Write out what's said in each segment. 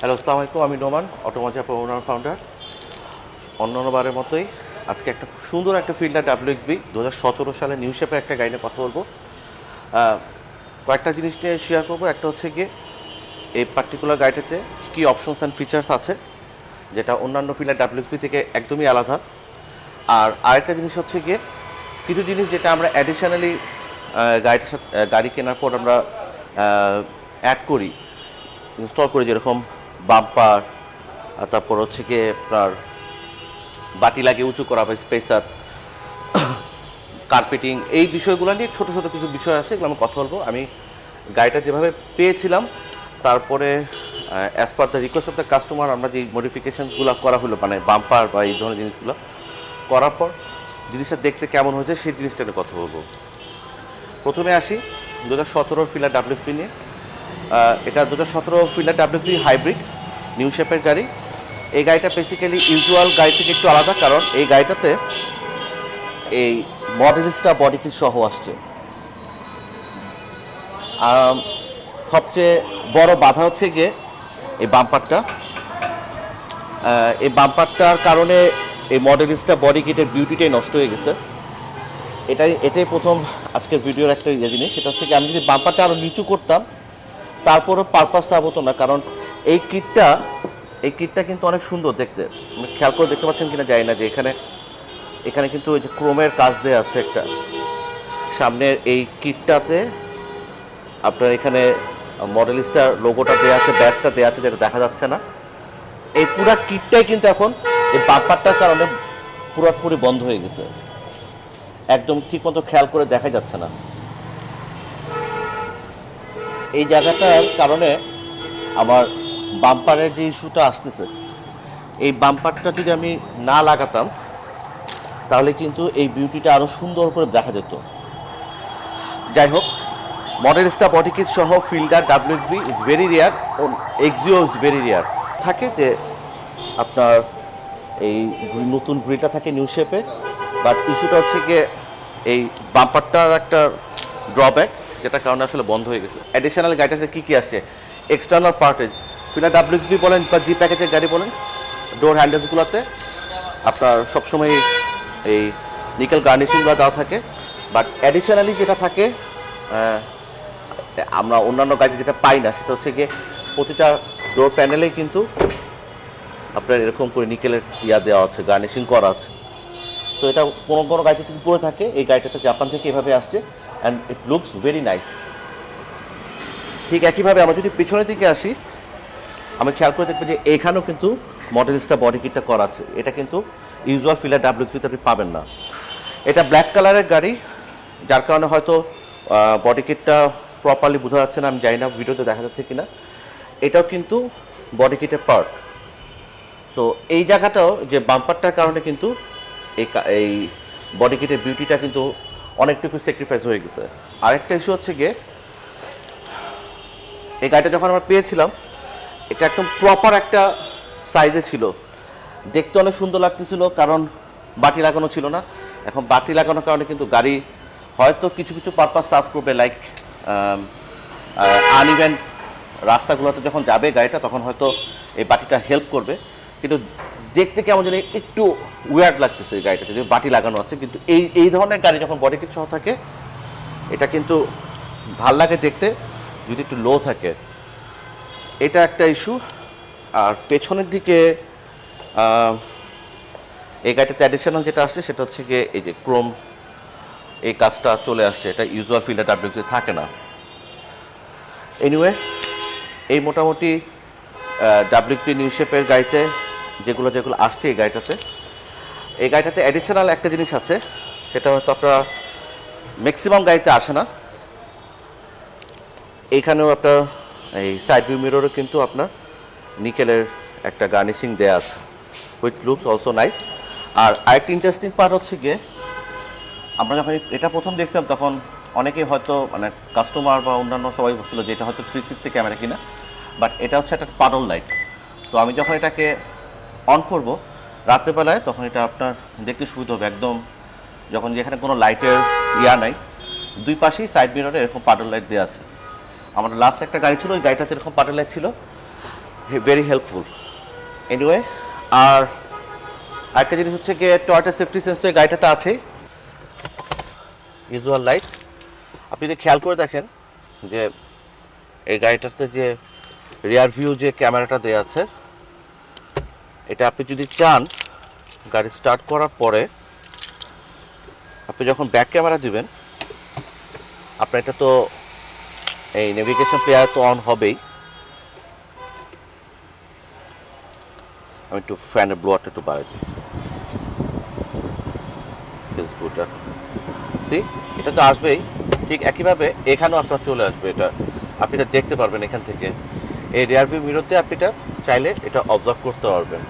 Hello আসসালামু আলাইকুম আমি নোমান অটোমাজা ওনার ফাউন্ডার অন্যান্যবারের মতোই আজকে একটা সুন্দর একটা ফিল্ডার ডাব্লিউএক্সবি দু হাজার সালে নিউ শেপের একটা নিয়ে কথা বলব। কয়েকটা জিনিস নিয়ে শেয়ার করব। একটা হচ্ছে গিয়ে এই পার্টিকুলার গাড়িটাতে কী অপশনস অ্যান্ড ফিচার্স আছে, যেটা অন্যান্য ফিল্ডার ডাব্লিউ ডাব্লিউএক্সবি থেকে একদমই আলাদা। আর আরেকটা জিনিস হচ্ছে গিয়ে কিছু জিনিস যেটা আমরা অ্যাডিশনালি গাড়িটার সাথে গাড়ি কেনার পর আমরা অ্যাড করি ইনস্টল করি যেরকম বাম্পার তারপর হচ্ছে গিয়ে আপনার বাটি লাগিয়ে উঁচু করা হয় স্পেসার কার্পেটিং এই বিষয়গুলো নিয়ে ছোটো ছোটো কিছু বিষয় আছে, এগুলো আমি কথা বলব। আমি গাড়িটা যেভাবে পেয়েছিলাম, তারপরে as per the request of the customer আমরা যে মডিফিকেশানগুলো করা হলো মানে বাম্পার বা এই ধরনের জিনিসগুলো করার পর, জিনিসটা দেখতে কেমন হয়েছে, সেই জিনিসটা নিয়ে কথা বলব। প্রথমে আসি দু হাজার সতেরোর ফিলার ডাব্লিউপি নিয়ে। এটা দু হাজার সতেরো ফিলার ডাব্লিউপি হাইব্রিড নিউ শেপের গাড়ি। এই গাড়িটা বেসিক্যালি ইউজুয়াল গাড়ি থেকে একটু আলাদা, কারণ এই গাড়িটাতে এই মডেলিস্টা বডি কিট সহ আসছে। সবচেয়ে বড় বাধা হচ্ছে গিয়ে এই বাম্পারটা এই বাম্পারটার কারণে এই মডেলিস্টা বডি কিটের বিউটিটাই নষ্ট হয়ে গেছে। এটাই এটাই প্রথম আজকের ভিডিওর একটা ইয়ে জিনিস। সেটা হচ্ছে কি আমি যদি বাম্পারটা আরও নিচু করতাম তারপরও পারপাসটা হতো না, কারণ এই কিটটা এই কিটটা কিন্তু অনেক সুন্দর দেখতে। আপনি খেয়াল করে দেখতে পাচ্ছেন কিনা জানি না যে এখানে এখানে কিন্তু ওই যে ক্রোমের কাজ দেওয়া আছে একটা। সামনের এই কিটটাতে আপনার এখানে মডেলিস্টার লোগোটা দেওয়া আছে ব্যাচটা দেওয়া আছে, যেটা দেখা যাচ্ছে না। এই পুরা কিটটাই কিন্তু এখন এই বাম্পারটার কারণে পুরোপুরি বন্ধ হয়ে গেছে। একদম ঠিক মতো খেয়াল করে দেখা যাচ্ছে না। এই জায়গাটার কারণে আমার বাম্পারের যে ইস্যুটা আসতেছে, এই বাম্পারটা যদি আমি না লাগাতাম, তাহলে কিন্তু এই বিউটিটা আরও সুন্দর করে দেখা যেত। যাই হোক মডেলিস্টা বডি কিট সহ Fielder WB is very rare O Axio is very rare থাকে যে আপনার এই নতুন ঘুড়িটা থাকে নিউ শেপে বাট ইস্যুটা হচ্ছে গিয়ে এই বাম্পারটার একটা ড্রব্যাক যেটা কারণে আসলে বন্ধ হয়ে গেছে। অ্যাডিশনাল গাড়িটাতে কী কী আসছে? এক্সটার্নাল পার্টেজ ফিল্ডার ডাব্লিউবি বলেন বা জি প্যাকেজের গাড়ি বলেন ডোর হ্যান্ডেলসগুলোতে আপনার সবসময় এই নিকেল গার্নিশিংগুলো দেওয়া থাকে। বাট অ্যাডিশনালি যেটা থাকে আমরা অন্যান্য গাড়ি যেটা পাই না, সেটা হচ্ছে গিয়ে প্রতিটা ডোর প্যানেলেই কিন্তু আপনার এরকম করে নিকেলের ইয়া দেওয়া আছে গার্নিশিং করা আছে। তো এটা কোনো কোনো গাড়িতে উপরে থাকে। এই গাড়িটাতে জাপান থেকে এভাবে আসছে। And it looks very nice ঠিক একইভাবে আমরা যদি পিছনের দিকে আসি, আমি খেয়াল করে দেখব যে এখানেও কিন্তু মডেলিস্টা বডি কিটটা করা আছে। এটা কিন্তু ইউজুয়াল ফিলার ডাব্লিউপিতে আপনি পাবেন না। এটা ব্ল্যাক কালারের গাড়ি, যার কারণে হয়তো বডি কিটটা প্রপারলি বোঝা যাচ্ছে না, আমি জানি না, ভিডিওতে দেখা যাচ্ছে কিনা। এটাও কিন্তু বডি কিটের পার্ট তো এই জায়গাটাও যে বাম্পারটার কারণে কিন্তু এই বডি কিটের বিউটিটা কিন্তু অনেকটুকু স্যাক্রিফাইস হয়ে গেছে। আরেকটা ইস্যু হচ্ছে গিয়ে, এই গাড়িটা যখন আমরা পেয়েছিলাম, এটা একদম প্রপার একটা সাইজে ছিল। দেখতে অনেক সুন্দর লাগতেছিল, কারণ বাটি লাগানো ছিল না। এখন বাটি লাগানোর কারণে কিন্তু গাড়ি হয়তো কিছু কিছু পারপাস সার্ভ করবে লাইক আনইভেন রাস্তাগুলোতে যখন যাবে গাড়িটা, তখন হয়তো এই বাটিটা হেল্প করবে। কিন্তু দেখতে কেমন জানি একটু উয়ার্ড লাগতেছে এই গাড়িটাতে, যে বাটি লাগানো আছে, কিন্তু এই এই ধরনের গাড়ি যখন বডি কিট সহ থাকে, এটা কিন্তু ভালো লাগে দেখতে, যদি একটু লো থাকে। এটা একটা ইস্যু আর পেছনের দিকে এই গাড়িটাতে অ্যাডিশনাল যেটা আসছে, সেটা হচ্ছে গিয়ে এই যে ক্রোম এই কাজটা চলে আসছে, এটা ইউজুয়াল ফিল্ডার ডাব্লিউতে থাকে না। এনিওয়ে এই মোটামুটি ডাব্লিউপি নিউ শেপের গাড়িতে যেগুলো যেগুলো আসছে এই গাড়িটাতে। এই গাড়িটাতে অ্যাডিশনাল একটা জিনিস আছে, সেটা হয়তো আপনারা ম্যাক্সিমাম গাড়িতে আসে না। এইখানেও আপনার এই সাইড ভিউ মিররও কিন্তু আপনার নিকেলের একটা গার্নিশিং দেয়া আছে হুইচ লুকস অলসো নাইস আর আরেকটা ইন্টারেস্টিং পার্ট হচ্ছে গিয়ে, আমরা যখন এটা প্রথম দেখছিলাম, তখন অনেকেই হয়তো মানে কাস্টমার বা অন্যান্য সবাই বলছিল যে এটা হয়তো থ্রি সিক্সটি ক্যামেরা কিনা বাট এটা হচ্ছে একটা পাডল লাইট তো আমি যখন এটাকে অন করব। রাত্রেবেলায় তখন এটা আপনার দেখতে সুবিধা হবে। একদম যখন যেখানে কোনো লাইটের ইয়া নাই, দুই পাশেই সাইড মিররে এরকম পাডল লাইট দেওয়া আছে। আমার লাস্ট একটা গাড়ি ছিল, ওই গাড়িটাতে এরকম পাডল লাইট ছিল। ভেরি হেল্পফুল এনিওয়ে আর আরেকটা জিনিস হচ্ছে গিয়ে টয়টা সেফটি সেন্স তো এই গাড়িটাতে আছেই ইউজুয়াল লাইট আপনি যদি খেয়াল করে দেখেন যে এই গাড়িটাতে যে রিয়ার ভিউ যে ক্যামেরাটা দেওয়া আছে এটা আপনি যদি চান, গাড়ি স্টার্ট করার পরে আপনি যখন ব্যাক ক্যামেরা দিবেন, আপনার এটা তো এই নেভিগেশন প্লেয়ার তো অন হবেই। আমি একটু ফ্যানের ব্লোয়ারটা একটু বাড়াই দিই। সি এটা তো আসবেই। ঠিক একইভাবে এখানেও আপনার চলে আসবে এটা। আপনি এটা দেখতে পারবেন এখান থেকে। এই রিয়ার ভিউ মিররতে আপনি এটা চাইলে এটা অবজার্ভ করতে পারবেন।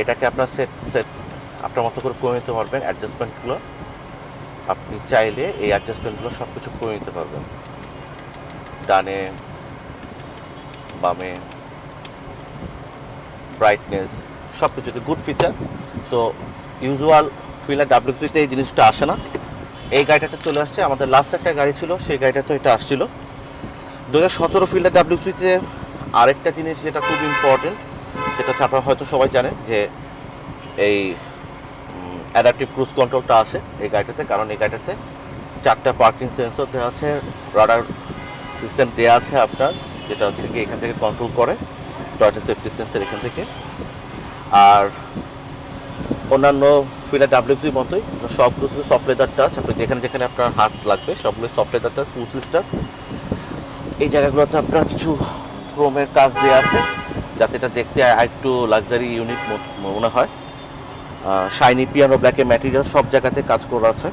এটাকে আপনার সেট সেট আপনার মতো করে কমে নিতে পারবেন অ্যাডজাস্টমেন্টগুলো আপনি চাইলে এই অ্যাডজাস্টমেন্টগুলো সব কিছু করে নিতে পারবেন। ডানে, বামে ব্রাইটনেস সব কিছুতে good feature so usual Fielder ডাব্লিউপিতে এই জিনিসটা আসে না। এই গাড়িটাতে চলে আসছে। আমাদের লাস্ট একটা গাড়ি ছিল, সেই গাড়িটাতে এটা আসছিল। দু হাজার সতেরো ফিল্ডার ডাব্লিউপিতে আরেকটা জিনিস যেটা খুব ইম্পর্টেন্ট সেটা হচ্ছে আপনারা হয়তো সবাই জানেন যে এই অ্যাডাপটিভ ক্রুজ কন্ট্রোলটা আসে এই গাড়িটাতে। কারণ এই গাড়িটাতে চারটা পার্কিং সেন্সর দেওয়া আছে রাডার সিস্টেম দেওয়া আছে আপনার, যেটা হচ্ছে কি এখান থেকে কন্ট্রোল করে টয়টা সেফটি সেন্সার এখান থেকে। আর অন্যান্য ফিলার ডাব্লিউসির মতোই সবগুলো থেকে সফট লেদার টাচ আপনি যেখানে যেখানে আপনার হাত লাগবে সবগুলো সফট লেদার টাচ টু সিস্টার এই জায়গাগুলোতে আপনার কিছু ক্রোমের কাজ দেওয়া আছে। যাতে এটা দেখতে একটু লাক্সারি ইউনিট মনে হয়। শাইনি পিয়ানো ব্ল্যাকের ম্যাটেরিয়াল সব জায়গাতে কাজ করা আছে।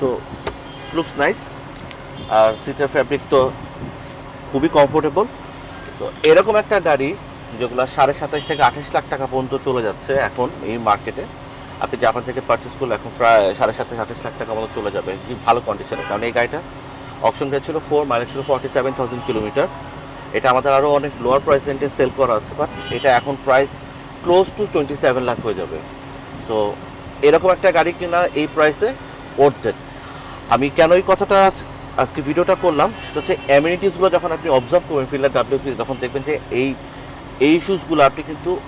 তো লুকস নাইস আর সিটের ফ্যাব্রিক তো খুবই কমফোর্টেবল তো এরকম একটা গাড়ি যেগুলো সাড়ে সাতাশ থেকে আঠাশ লাখ টাকা পর্যন্ত চলে যাচ্ছে এখন এই মার্কেটে আপনি জাপান থেকে পারচেস করলে এখন প্রায় সাড়ে সাতাশ আঠাশ লাখ টাকা মতো চলে যাবে। ভালো কন্ডিশনে কারণ এই গাড়িটা অপশন ছিল ফোর মাইলেজ ছিল ফর্টি সেভেন থাউজেন্ড কিলোমিটার এটা আমাদের আরও অনেক লোয়ার প্রাইস রেঞ্জে সেল করা আছে বাট এটা এখন price close to twenty seven lakh হয়ে যাবে। তো এরকম একটা গাড়ি কিনা এই প্রাইসে ওর্থেড আমি কেন এই কথাটা আজ- আজকে ভিডিওটা করলাম, সেটা হচ্ছে অ্যামিনিটিসগুলো যখন আপনি অবজার্ভ করবেন ফিল্ডার ডাব্লিউপি তখন দেখবেন যে এই এই ইস্যুসগুলো আপনি কিন্তু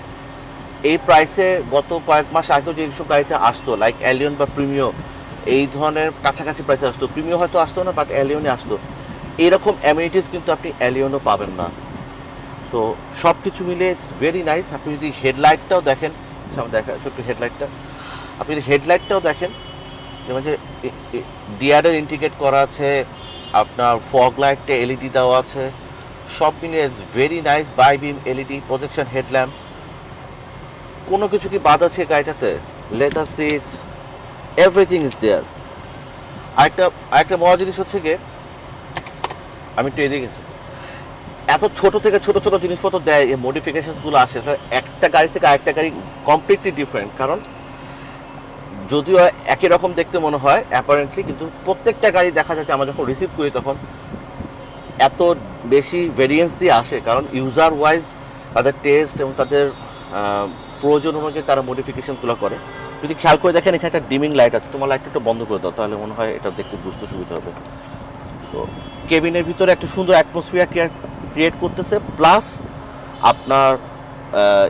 এই প্রাইসে গত কয়েক মাস আগেও যে এইসব গাড়িতে আসতো লাইক অ্যালিয়ন বা প্রিমিয়ো এই ধরনের কাছাকাছি প্রাইসে আসতো। প্রিমিয়ো হয়তো আসতো না বাট অ্যালিয়নে আসতো। এরকম অ্যামিনিটিস কিন্তু আপনি অ্যালিয়নও পাবেন না। তো সব কিছু মিলে ইটস ভেরি নাইস আপনি যদি হেডলাইটটাও দেখেন, সামনে দেখা, ছোট্ট হেডলাইটটা আপনি যদি হেডলাইটটাও দেখেন, যেমন যে ডিআরএল ইন্টিগ্রেট করা আছে, আপনার ফগ লাইটটা এলইডি দেওয়া আছে, সব মিলিয়ে very nice bi beam LED projection headlamp কোনো কিছু কি বাদ আছে গাড়িটাতে? Leather seats everything is there আরেকটা আরেকটা মজা জিনিস হচ্ছে গিয়ে আমি একটু এদিকে এত ছোট থেকে ছোট ছোট জিনিসপত্র দেয়, এই মডিফিকেশনসগুলো আসে একটা গাড়ি থেকে আরেকটা গাড়ি কমপ্লিটলি ডিফারেন্ট কারণ যদিও একই রকম দেখতে মনে হয় অ্যাপারেন্টলি কিন্তু প্রত্যেকটা গাড়ি দেখা যাচ্ছে, আমরা যখন রিসিভ করি তখন এত বেশি ভেরিয়েন্স দিয়ে আসে। কারণ ইউজার ওয়াইজ তাদের টেস্ট এবং তাদের প্রয়োজন অনুযায়ী তারা মডিফিকেশনসগুলো করে। যদি খেয়াল করে দেখেন, এখানে একটা ডিমিং লাইট আছে, তোমার লাইটটা একটু বন্ধ করে দাও, তাহলে মনে হয় এটা দেখতে বুঝতে সুবিধা হবে। তো কেবিনের ভিতরে একটা সুন্দর অ্যাটমসফিয়ার ক্রিয়েট করতেছে প্লাস আপনার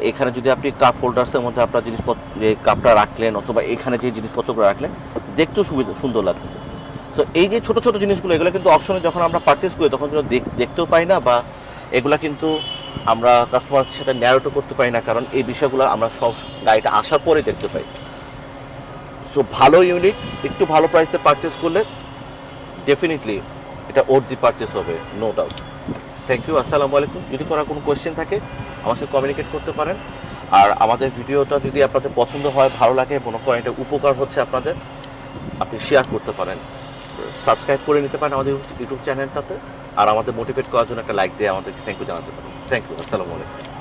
এখানে যদি আপনি কাপ হোল্ডার্সের মধ্যে আপনার জিনিসপত্র যে কাপটা রাখলেন অথবা এখানে যে জিনিসপত্রগুলো রাখলেন, দেখতেও সুবিধা সুন্দর লাগতেছে। তো এই যে ছোটো ছোটো জিনিসগুলো, এগুলো কিন্তু অপশনে যখন আমরা পারচেস করি, তখন কিন্তু দেখ- দেখতেও পাই না বা এগুলো কিন্তু আমরা কাস্টমার সাথে ন্যারোটো করতে পারি না, কারণ এই বিষয়গুলো আমরা সব গাড়িটা আসার পরে দেখতে পাই। তো ভালো ইউনিট একটু ভালো প্রাইসে পারচেস করলে ডেফিনেটলি এটা দি পারচেস হবে নো ডাউট থ্যাংক ইউ আসসালামু আলাইকুম। যদি করার কোনো কোয়েশ্চেন থাকে, আমার সাথে কমিউনিকেট করতে পারেন। আর আমাদের ভিডিওটা যদি আপনাদের পছন্দ হয়, ভালো লাগে, মনে করেন এটা উপকার হচ্ছে আপনাদের, আপনি শেয়ার করতে পারেন। সাবস্ক্রাইব করে নিতে পারেন আমাদের ইউটিউব চ্যানেলটাতে আর আমাদের মোটিভেট করার জন্য একটা লাইক দিয়ে আমাদেরকে থ্যাংক ইউ জানাতে পারেন। থ্যাংক ইউ আসসালামু আলাইকুম।